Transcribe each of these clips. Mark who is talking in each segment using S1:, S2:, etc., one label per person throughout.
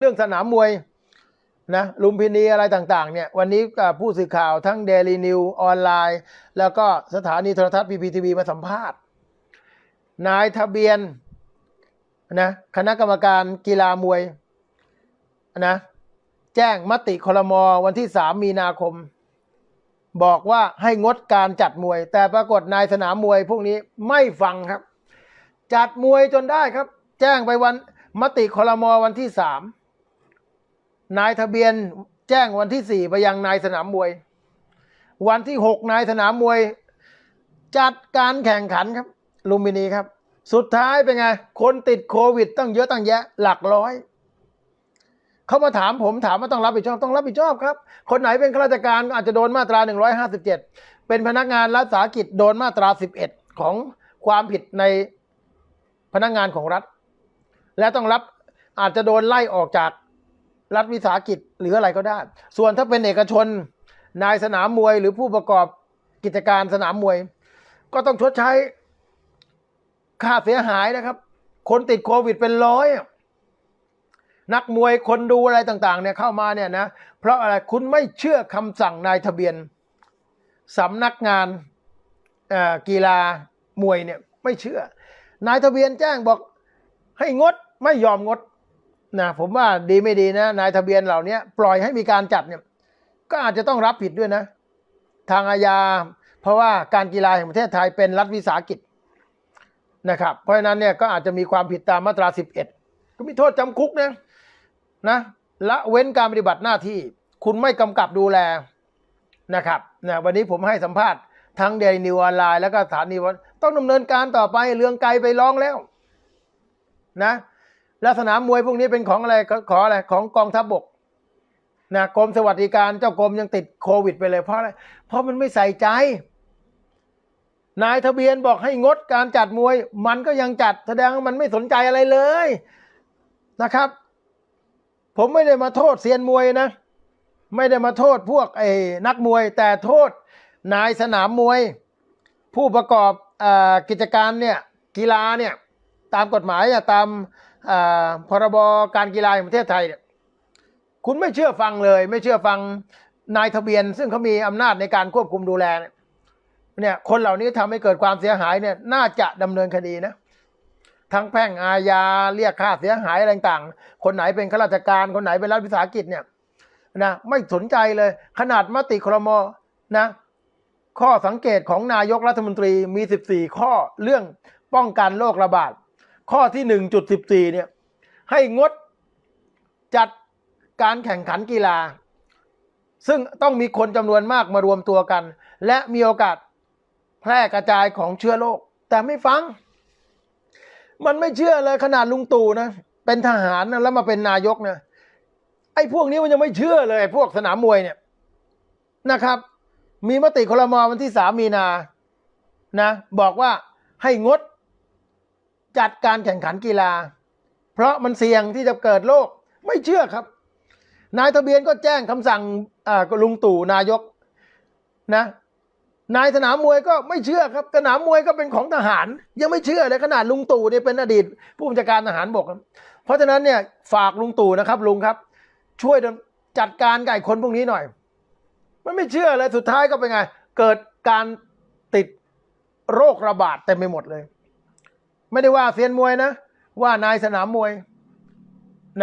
S1: เรื่องสนามมวยนะลุมพินีอะไรต่างๆเนี่ยวันนี้ผู้สื่อข่าวทั้งเดลีนิวออนไลน์ แล้วก็สถานีโทรทัศน์พีพีทีวีมาสัมภาษณ์ นายทะเบียนนะคณะกรรมการกีฬามวยนะแจ้งมติคลมวันที่สามมีนาคม บอกว่าให้งดการจัดมวย แต่ปรากฏนายสนามมวยพวกนี้ไม่ฟังครับ จัดมวยจนได้ครับ แจ้งไปวันมติคลมวันที่สาม นายทะเบียนแจ้งวันที่สี่ไปยังนายสนามมวย วันที่หกนายสนามมวย จัดการแข่งขันครับ ลุมพินีครับ สุดท้ายเป็นไง คนติดโควิดตั้งเยอะตั้งแยะ หลักร้อยเขามาถามผมถามว่าต้องรับผิดชอบต้องรับผิดชอบครับ คนไหนเป็นข้าราชการอาจจะโดนมาตรา 157 เป็นพนักงานรัฐสาหกิจโดนมาตรา 11 ของความผิดในพนักงานของรัฐ และต้องรับอาจจะโดนไล่ออกจาก รัฐวิสาหกิจหรืออะไรก็ได้ ส่วนถ้าเป็นเอกชน นายสนามมวยหรือผู้ประกอบกิจการสนามมวย ก็ต้องชดใช้ค่าเสียหายนะครับ คนติดโควิดเป็นร้อยนักมวยคนดูอะไรต่างๆเนี่ยเข้ามาเนี่ยนะ เพราะอะไรคุณไม่เชื่อคำสั่งนายทะเบียนสำนักงานกีฬามวยเนี่ยไม่เชื่อนายทะเบียนแจ้งบอกให้งดไม่ยอมงด นะผมว่าดีไม่ดีนะ นายทะเบียนเหล่านี้ปล่อยให้มีการจัดเนี่ยก็อาจจะต้องรับผิดด้วยนะ ทางอาญา เพราะว่าการกีฬาแห่งประเทศไทยเป็นรัฐวิสาหกิจนะครับ เพราะฉะนั้นเนี่ยก็อาจจะมีความผิดตามมาตรา 11 ก็มีโทษจำคุกนะนะละเว้นการปฏิบัติหน้าที่คุณไม่กำกับดูแลนะครับนะวันนี้ผมให้สัมภาษณ์ทั้งเดลินิวออนไลน์แล้วก็สถานีวันต้องดำเนินการต่อไปเรื่องไกลไปร้องแล้วนะ แล้วสนามมวยพวกนี้เป็นของอะไรขออะไรของกองทัพบกนะกรมสวัสดิการเจ้ากรมยังติดโควิดไปเลยเพราะอะไรเพราะมันไม่ใส่ใจ นายทะเบียนบอกให้งดการจัดมวย มันก็ยังจัดแสดงว่ามันไม่สนใจอะไรเลยนะครับ ผมไม่ได้มาโทษเซียนมวยนะ ไม่ได้มาโทษพวกไอ้นักมวย แต่โทษนายสนามมวย ผู้ประกอบอกิจการเนี่ยกีฬาเนี่ยตามกฎหมายอะตาม พรบการกีฬาแห่งประเทศไทยเนี่ยคุณไม่เชื่อฟังเลย ไม่เชื่อฟังนายทะเบียน ซึ่งเขามีอำนาจในการควบคุมดูแลเนี่ยคนเหล่านี้ทำให้เกิดความเสียหายเนี่ยน่าจะดำเนินคดีนะทั้งแพ่งอาญาเรียกค่าเสียหายอะไรต่างๆ คนไหนเป็นข้าราชการ คนไหนเป็นรัฐวิสาหกิจเนี่ยนะไม่สนใจเลยขนาดมติครมนะข้อสังเกตของนายกรัฐมนตรีมี 14 ข้อเรื่องป้องกันโรคระบาด ข้อที่ 1.14 เนี่ย ให้งดจัดการแข่งขันกีฬา ซึ่งต้องมีคนจำนวนมากมารวมตัวกัน และมีโอกาสแพร่กระจายของเชื้อโรคแต่ไม่ฟัง มันไม่เชื่อเลยขนาดลุงตู่นะ เป็นทหารนะแล้วมาเป็นนายกนะไอ้พวกนี้มันยังไม่เชื่อเลยพวกสนามมวยเนี่ยนะครับ มีมติคลมวันที่สามมีนานะ บอกว่าให้งด จัดการแข่งขันกีฬา เพราะมันเสี่ยงที่จะเกิดโรคไม่เชื่อครับ นายทะเบียนก็แจ้งคำสั่งลุงตู่นายกนะนายสนามมวยก็ไม่เชื่อครับสนามมวยก็เป็นของทหาร ยังไม่เชื่อเลยขนาดลุงตู่เนี่ยเป็นอดีต ผู้บัญชาการทหารบกครับเพราะฉะนั้นเนี่ยฝากลุงตู่นะครับลุงครับ ช่วยจัดการไอ้คนพวกนี้หน่อย มันไม่เชื่อเลยสุดท้ายก็เป็นไง เกิดการติดโรคระบาดเต็มไปหมดเลย ไม่ได้ว่าเซียนมวยนะ ว่านายสนามมวย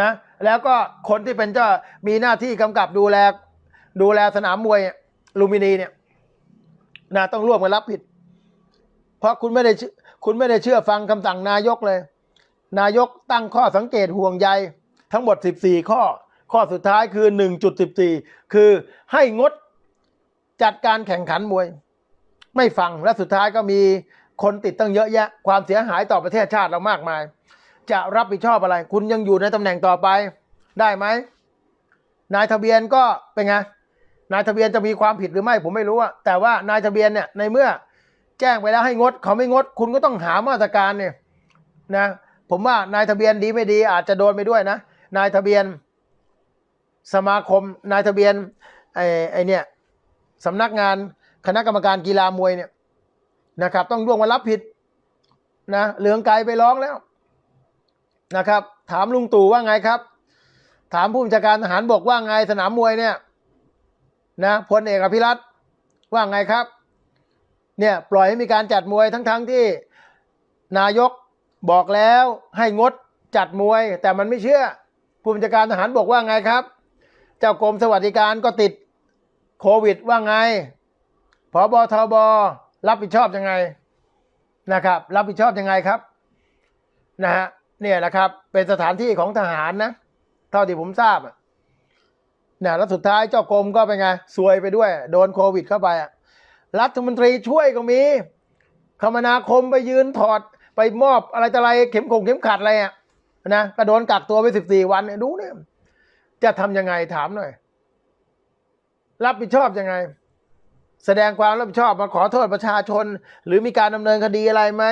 S1: นะ แล้วก็คนที่เป็นเจ้ามีหน้าที่กำกับดูแล ดูแลสนามมวยลูมินีเนี่ยนะต้องร่วมกันรับผิด เพราะคุณไม่ได้คุณไม่ได้เชื่อฟังคำสั่งนายกเลย นายกตั้งข้อสังเกตห่วงใย ทั้งหมด 14 ข้อ ข้อสุดท้ายคือ 1.14 คือให้งดจัดการแข่งขันมวย ไม่ฟังและสุดท้ายก็มี คนติดตั้งเยอะแยะ ความเสียหายต่อประเทศชาติเรามากมาย จะรับผิดชอบอะไร คุณยังอยู่ในตำแหน่งต่อไปได้ไหมนายทะเบียนก็เป็นไงนายทะเบียนจะมีความผิดหรือไม่ผมไม่รู้อะแต่ว่านายทะเบียนเนี่ยในเมื่อแจ้งไปแล้วให้งด เขาไม่งด คุณก็ต้องหามาตรการเนี่ยนะผมว่านายทะเบียนดีไม่ดีอาจจะโดนไปด้วยนะ นายทะเบียน สมาคม นายทะเบียนไอ้ไอเนี่ยสำนักงานคณะกรรมการกีฬามวยเนี่ย นะครับ ต้องร่วมมารับผิดนะเหลืองไกลไปร้องแล้วนะครับ ถามลุงตู่ว่าไงครับ ถามผู้บัญชาการทหารบกว่าไงสนามมวยเนี่ยนะพลเอกอภิรัตน์ว่าไงครับเนี่ยปล่อยให้มีการจัดมวยทั้งๆทที่นายกบอกแล้วให้งดจัดมวย แต่มันไม่เชื่อ ผู้บัญชาการทหารบอกว่าไงครับ เจ้ากรมสวัสดิการก็ติดโควิดว่าไงพบทบ รับผิดชอบยังไงนะครับ รับผิดชอบยังไงครับนะฮะเนี่ยนะครับ เป็นสถานที่ของทหารนะเท่าที่ผมทราบอะเนี่ยแล้วสุดท้ายเจ้ากรมก็เป็นไงซวยไปด้วย โดนโควิดเข้าไปอะรัฐมนตรีช่วยก็มี คมนาคมไปยืนถอดไปมอบอะไรต่ออะไรเข็มคงเข็มขัดอะไรอะนะก็โดนกักตัวไปสิบสี่วันเนี่ยดูเนี่ยจะทำยังไงถามหน่อย รับผิดชอบยังไง แสดงความรับผิดชอบมาขอโทษประชาชน หรือมีการดำเนินคดีอะไรไหม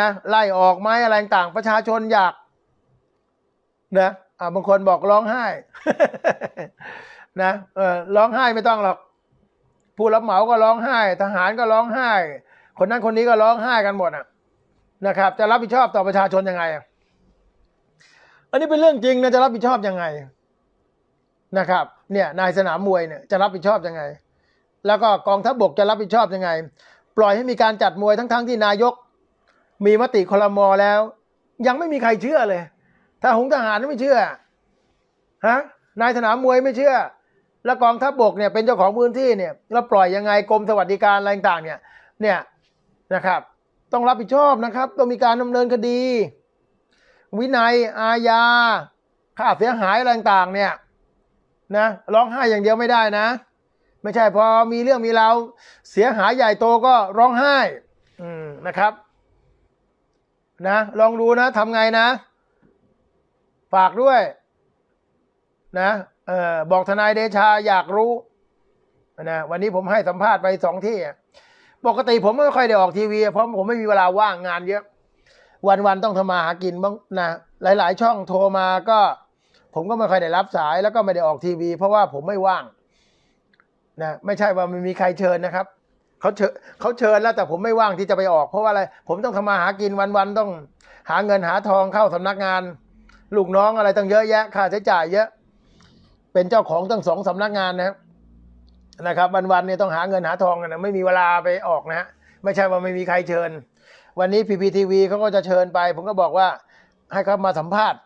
S1: นะไล่ออกไหมอะไรต่างประชาชนอยากนะอ่าบางคนบอกร้องไห้นะเออร้องไห้ไม่ต้องหรอก ผู้รับเหมาก็ร้องไห้ ทหารก็ร้องไห้ คนนั้นคนนี้ก็ร้องไห้กันหมดอะนะครับ จะรับผิดชอบต่อประชาชนยังไงอันนี้เป็นเรื่องจริงนะจะรับผิดชอบยังไงนะครับ เนี่ยนายสนามมวยเนี่ยจะรับผิดชอบยังไง แล้วก็กองทัพบกจะรับผิดชอบยังไง ปล่อยให้มีการจัดมวยทั้งๆทที่นายก มีมติคลมอแล้ว ยังไม่มีใครเชื่อเลย ถ้าหงทหารไม่เชื่อฮะนายสนามมวยไม่เชื่อ แล้วกองทัพบกเนี่ยเป็นเจ้าของพื้นที่เนี่ยแล้วปล่อยยังไงกรมสวัสดิการอะไรต่างเนี่ยเนี่ยนะครับ ต้องรับผิดชอบนะครับ ต้องมีการดำเนินคดี วินัยอาญาค่าเสียหายอะไรต่างเนี่ยนะร้องไห้อย่างเดียวไม่ได้นะ ไม่ใช่พอมีเรื่องมีราวเสียหายใหญ่โตก็ร้องไห้นะครับ นะลองดูนะทำไงนะ ฝากด้วย นะเออบอกทนายเดชาอยากรู้นะวันนี้ผมให้สัมภาษณ์ไปสองที่ ปกติผมไม่ค่อยได้ออกทีวี เพราะผมไม่มีเวลาว่างงานเยอะ วันๆต้องทำมาหากินบ้างนะหลาย ๆ ช่องโทรมาก็ ผมก็ไม่ค่อยได้รับสายแล้วก็ไม่ได้ออกทีวี เพราะว่าผมไม่ว่าง นะไม่ใช่ว่าไม่มีใครเชิญนะครับเขาเชิญเขาเชิญแล้วแต่ผมไม่ว่างที่จะไปออก เพราะว่าอะไรผมต้องทำมาหากินวันๆต้องหาเงินหาทองเข้าสำนักงาน ลูกน้องอะไรตั้งเยอะแยะค่าใช้จ่ายเยอะ เป็นเจ้าของตั้งสองสำนักงานนะครับนะครับวันๆเนี่ยต้องหาเงินหาทองกันนะไม่มีเวลาไปออกนะฮะไม่ใช่ว่าไม่มีใครเชิญ วันนี้พีพีทีวีเขาก็จะเชิญไป ผมก็บอกว่าให้เขามาสัมภาษณ์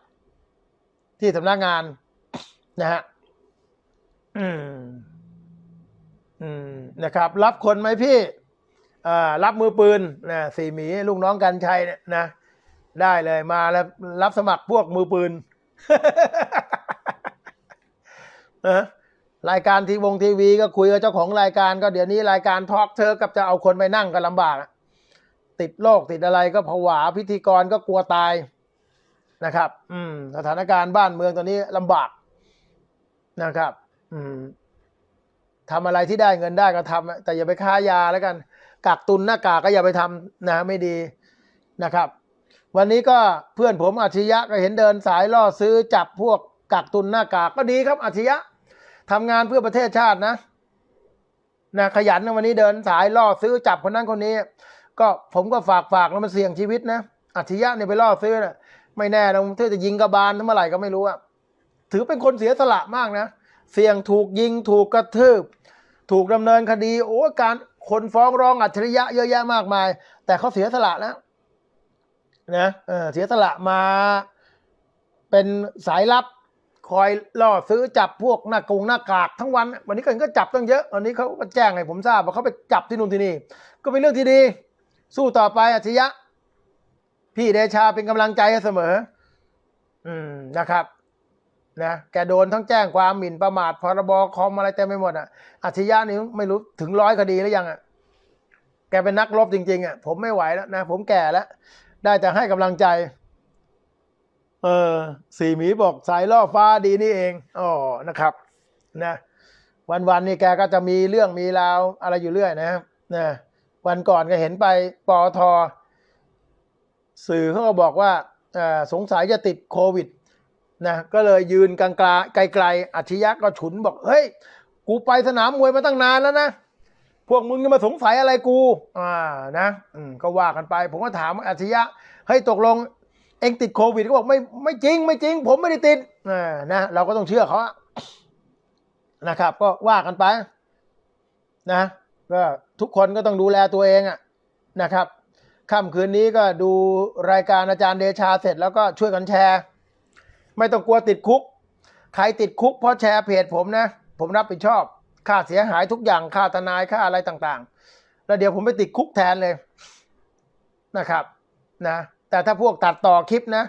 S1: ที่สำนักงานนะฮะอืม อืมนะครับ รับคนไหมพี่อ่ารับมือปืนนะสี่หมีลูกน้องกันชัยเนี่ยนะได้เลยมาแล้วรับสมัครพวกมือปืนเออรายการทีวงทีวีก็คุยกับเจ้าของรายการก็เดี๋ยวนี้รายการทอล์กเธอกับจะเอาคนไปนั่งก็ลำบาก ติดโรคติดอะไรก็ผวาพิธีกรก็กลัวตายนะครับ อืม สถานการณ์บ้านเมืองตอนนี้ลำบากนะครับ อืม ทำอะไรที่ได้เงินได้ก็ทำอะแต่อย่าไปค้ายาแล้วกันกักตุนหน้ากากก็อย่าไปทำนะไม่ดีนะครับ วันนี้ก็เพื่อนผมอัจฉริยะก็เห็นเดินสายล่อซื้อจับพวกกักตุนหน้ากากก็ดีครับอัจฉริยะทำงานเพื่อประเทศชาตินะนะขยันนะวันนี้เดินสายล่อซื้อจับคนนั้นคนนี้ ก็ผมก็ฝากฝากแล้วมันเสี่ยงชีวิตนะอัจฉริยะเนี่ยไปล่อซื้อนะไม่แน่นะถ้าจะยิงกระบาลเมื่อไหร่ก็ไม่รู้อะถือเป็นคนเสียสละมากนะ เสี่ยงถูกยิงถูกกระทืบ ถูกดำเนินคดีโอ้การคนฟ้องร้องอัจฉริยะเยอะแยะมากมาย แต่เขาเสียสละแล้วนะเเสียสละมาเป็นสายลับคอยล่อซื้อจับพวกหน้ากงหน้ากากทั้งวัน วันนี้ก็เห็นก็จับตั้งเยอะวันนี้เขาก็แจ้งให้ผมทราบว่าเขาไปจับที่นู่นที่นี่ ก็เป็นเรื่องที่ดี สู้ต่อไปอัจฉริยะ พี่เดชาเป็นกำลังใจเสมอ อืมนะครับ นะแกโดนทั้งแจ้งความหมิ่นประมาทพรบคอมอะไรเต็มไปหมดอะอัจฉริยะนี่ไม่รู้ถึงร้อยคดีแล้วยังอะแกเป็นนักรบจริง ๆอะผมไม่ไหวแล้วนะผมแก่แล้ว ได้แต่ให้กำลังใจ เออสี่หมีบอกสายล่อฟ้าดีนี่เองอ๋อนะครับ นะ วันๆนี่แกก็จะมีเรื่องมีราวอะไรอยู่เรื่อยนะครับนะวันก่อนก็เห็นไปปอทสื่อเขาก็บอกว่าสงสัยจะติดโควิด นะก็เลยยืนกลางๆไกลๆอัจฉริยะก็ฉุนบอกเฮ้ยกูไปสนามมวยมาตั้งนานแล้วนะพวกมึงจะมาสงสัยอะไรกูอ่านะอืมก็ว่ากันไป ผมก็ถามอัจฉริยะเฮ้ยตกลงเองติดโควิดก็บอกไม่ไม่จริง ไม่จริง ผมไม่ได้ติดอ่านะเราก็ต้องเชื่อเขานะครับ ก็ว่ากันไป นะก็ทุกคนก็ต้องดูแลตัวเองอะนะครับค่ำคืนนี้ก็ดูรายการอาจารย์เดชาเสร็จแล้วก็ช่วยกันแชร์ ไม่ต้องกลัวติดคุก ใครติดคุกเพราะแชร์เพจผมนะ ผมรับผิดชอบ ค่าเสียหายทุกอย่าง ค่าทนาย ค่าอะไรต่างๆ แล้วเดี๋ยวผมไปติดคุกแทนเลยนะครับ นะ แต่ถ้าพวกตัดต่อคลิปนะ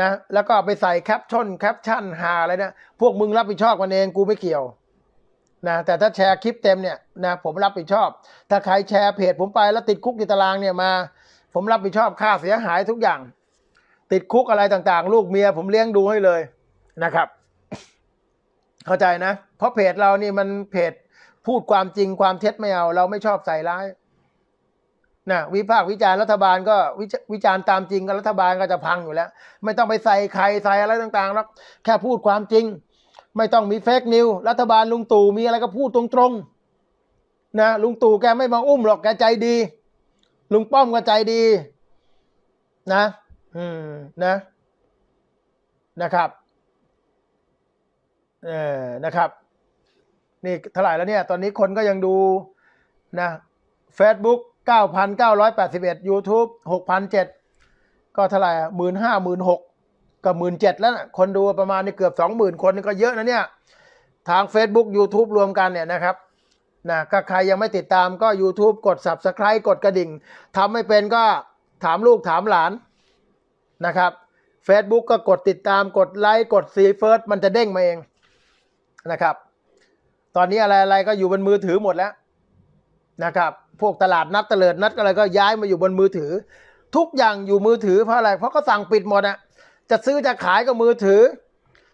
S1: นะ แล้วก็ไปใส่แคปชั่นแคปชั่นหาอะไรนะพวกมึงรับผิดชอบกันเอง กูไม่เกี่ยวนะแต่ถ้าแชร์คลิปเต็มเนี่ยนะผมรับผิดชอบ ถ้าใครแชร์เพจผมไปแล้วติดคุกติดตารางเนี่ยมา ผมรับผิดชอบค่าเสียหายทุกอย่าง ติดคุกอะไรต่างๆ ลูกเมียผมเลี้ยงดูให้เลยนะครับ เข้าใจนะ เพราะเพจเรานี่มันเพจพูดความจริงความเท็จไม่เอา เราไม่ชอบใส่ร้ายนะวิพากษ์วิจารณ์รัฐบาลก็วิจวิจารณ์ตามจริงก็รัฐบาลก็จะพังอยู่แล้ว ไม่ต้องไปใส่ใครใส่อะไรต่างๆแล้วแค่พูดความจริง ไม่ต้องมีเฟกนิวรัฐบาลลุงตู่มีอะไรก็พูดตรงๆนะลุงตู่แกไม่มาอุ้มหรอกแกใจดี ลุงป้อมก็ใจดี นะ อืมนะนะครับเออนะครับ นี่เท่าไหร่แล้วเนี่ย ตอนนี้คนก็ยังดูนะ Facebook 9,981 YouTube 6,007ก็เท่าไหร่หมื่นห้าหมื่นหกกับหมื่นเจ็ดแล้วนะคนดูประมาณนี่เกือบสองหมื่นคนนี่ก็เยอะนะเนี่ย ทาง Facebook YouTube รวมกันเนี่ยนะครับนะถ้าใครยังไม่ติดตามก็ YouTube กด Subscribe กดกระดิ่งทำไม่เป็นก็ถามลูกถามหลาน นะครับ Facebook ก็กดติดตามกดไลค์กดซีเฟิร์สมันจะเด้งมาเองนะครับ ตอนนี้อะไรอะไรก็อยู่บนมือถือหมดแล้วนะครับ พวกตลาดนัดเตลิดนัดอะไรก็ย้ายมาอยู่บนมือถือ ทุกอย่างอยู่มือถือเพราะอะไรเพราะเขาสั่งปิดหมดอะจะซื้อจะขายก็มือถือ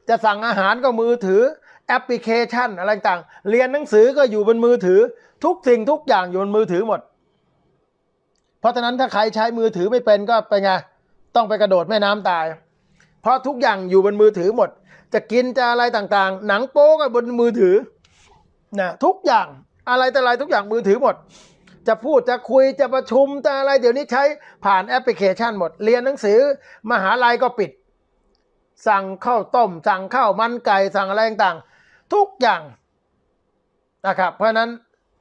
S1: จะสั่งอาหารก็มือถือแอปพลิเคชันอะไรต่างเรียนหนังสือก็อยู่บนมือถือ ทุกสิ่งทุกอย่างอยู่บนมือถือหมด เพราะฉะนั้นถ้าใครใช้มือถือไม่เป็นก็ไปไง ต้องไปกระโดดแม่น้ำตาย เพราะทุกอย่างอยู่บนมือถือหมด จะกินจะอะไรต่างๆ หนังโป๊ก็บนมือถือนะทุกอย่างอะไรแต่อะไรทุกอย่างมือถือหมด จะพูดจะคุยจะประชุมจะอะไรเดี๋ยวนี้ใช้ผ่านแอปพลิเคชันหมด เรียนหนังสือมหาลัยก็ปิด สั่งข้าวต้ม สั่งข้าวมันไก่สั่งอะไรต่างๆทุกอย่างนะครับ เพราะนั้น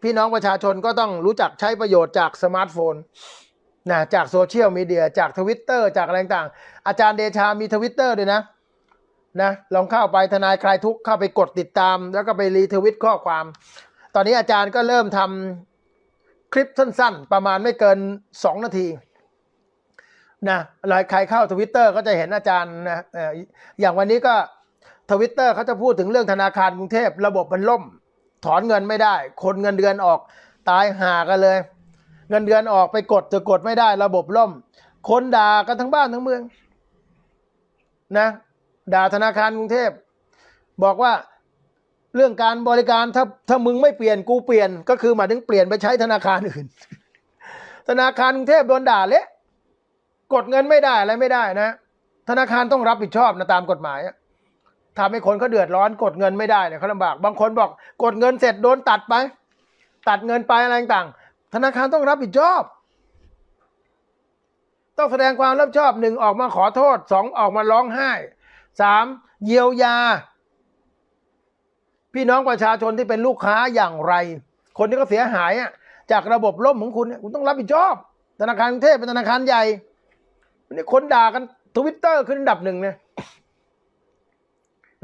S1: พี่น้องประชาชนก็ต้องรู้จักใช้ประโยชน์จากสมาร์ทโฟน นะจากโซเชียลมีเดียจากทวิตเตอร์จากอะไรต่างๆ อาจารย์เดชามีทวิตเตอร์ด้วยนะนะลองเข้าไปทนายคลายทุกข์เข้าไปกดติดตาม แล้วก็ไปรีทวิตข้อความ ตอนนี้อาจารย์ก็เริ่มทำคลิปสั้น ๆ ประมาณไม่เกิน 2 นาทีนะหลายใครเข้าทวิตเตอร์ก็จะเห็นอาจารย์นะเอ่ออย่างวันนี้ก็ทวิตเตอร์เขาจะพูดถึงเรื่องธนาคารกรุงเทพระบบมันล่ม ถอนเงินไม่ได้ คนเงินเดือนออกตายห่ากันเลย เงินเดือนออกไปกดจะกดไม่ได้ระบบล่ม คนด่ากันทั้งบ้านทั้งเมืองนะด่าธนาคารกรุงเทพ บอกว่าเรื่องการบริการถ้าถ้ามึงไม่เปลี่ยนกูเปลี่ยน ก็คือหมายถึงเปลี่ยนไปใช้ธนาคารอื่น ธนาคารกรุงเทพโดนด่าเละกดเงินไม่ได้อะไรไม่ได้นะ ธนาคารต้องรับผิดชอบนะตามกฎหมายทำให้คนเขาเดือดร้อนกดเงินไม่ได้เนี่ยเขาลำบาก บางคนบอกกดเงินเสร็จโดนตัดไป ตัดเงินไปอะไรต่าง ธนาคารต้องรับผิดชอบ ต้องแสดงความรับผิดชอบหนึ่งออกมาขอโทษสองออกมาร้องไห้สามเยียวยา พี่น้องประชาชนที่เป็นลูกค้าอย่างไร คนที่เขาเสียหายอะจากระบบล่มของคุณเนี่ยคุณต้องรับผิดชอบ ธนาคารกรุงเทพเป็นธนาคารใหญ่นนี้คนด่ากันทวิตเตอร์ขึ้นอันดับหนึ่งเนี่ย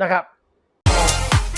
S1: นะครับ